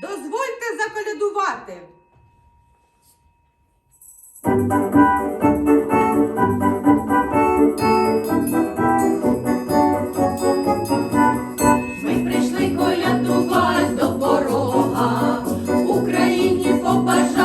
Дозвольте заколядувати. Ми прийшли колядувати до порога Україні побажати.